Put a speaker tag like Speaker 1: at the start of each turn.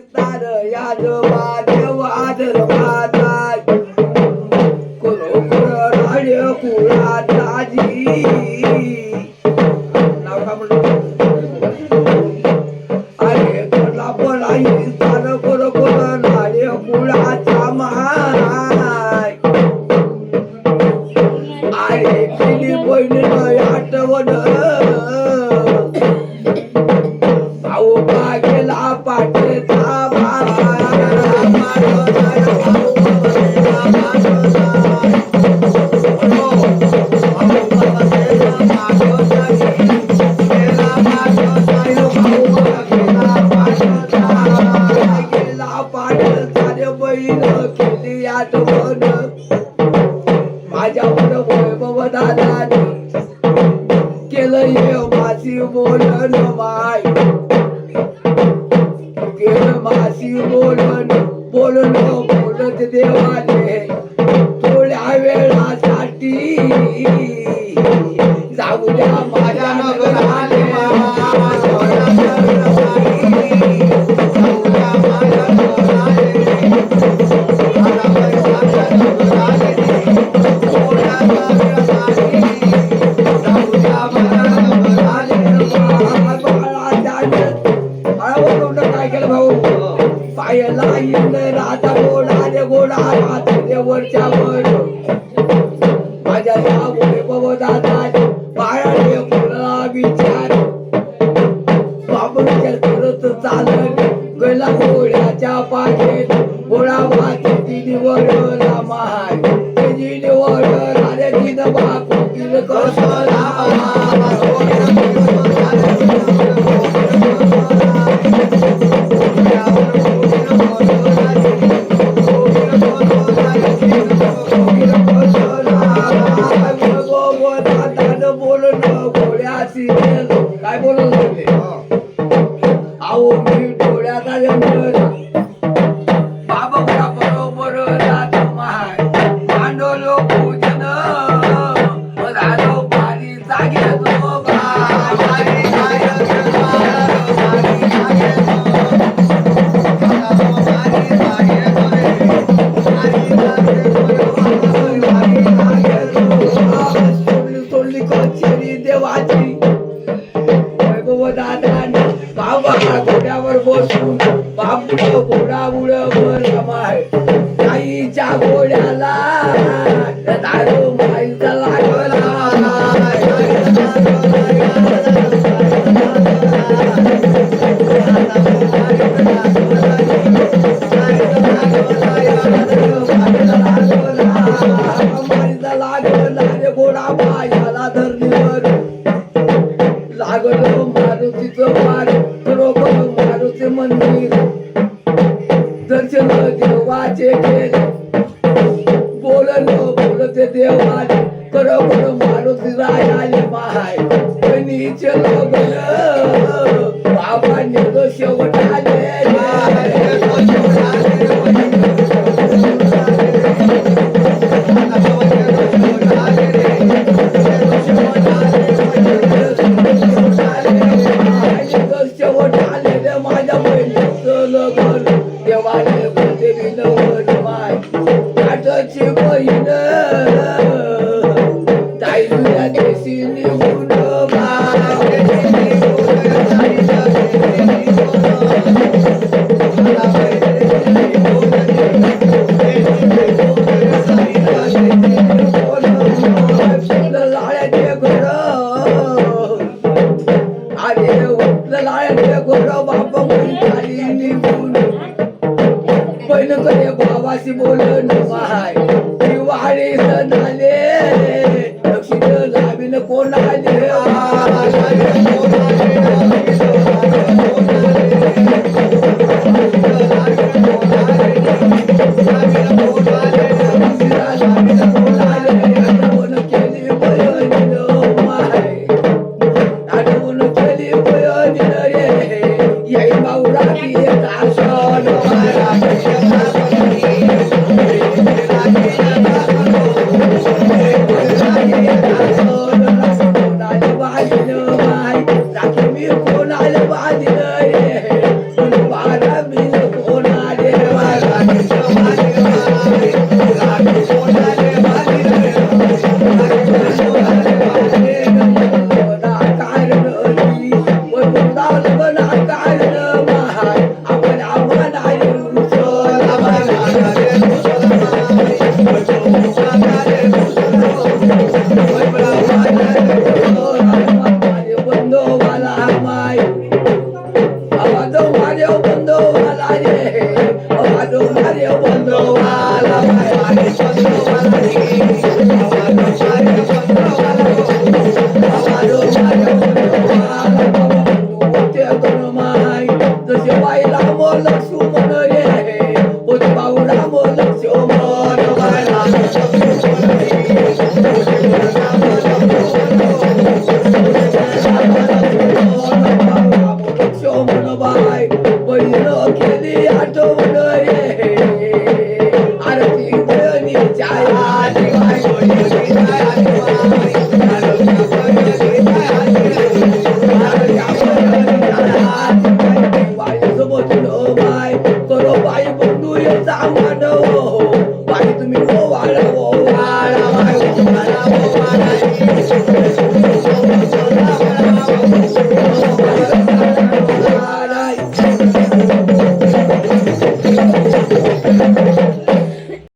Speaker 1: तार याद देव आदर माता कुरो कुरो आठवण माझ्या वैभव दादा केलं हे मासी बोलन माय. केलं मासी बोलन बोलन बोलत देवाने थोड्या वेळासाठी जाऊ द्या माझ्या नगर आले पायला येईल राजा गोडा रे गोडा राधा वरच्या वर. माझ्या या वैभव दादा पायाने फुला विचार. बाबूच्या करत चालत गला गोळ्याच्या पाठेत. गोळा वाचे तिने वडला माय तिने वड अरे तिनं बापू कसला कसला काय वैभव दादाने बाबा घोड्यावर बसून बापू घोडा उडवर रमाय आईच्या घोड्याला दारू माय. देवाचे केले. बोललो बोलते देवाने बरोबर मारुती राय आले माय बहिणीचे लोक बाबा तो शेवट आले बोलून माय दिवाळी सण आले लक्ष्मी लावीन कोण आठवण केली रे. येई Hadi be. बंधवाला मारे बंधवाला रे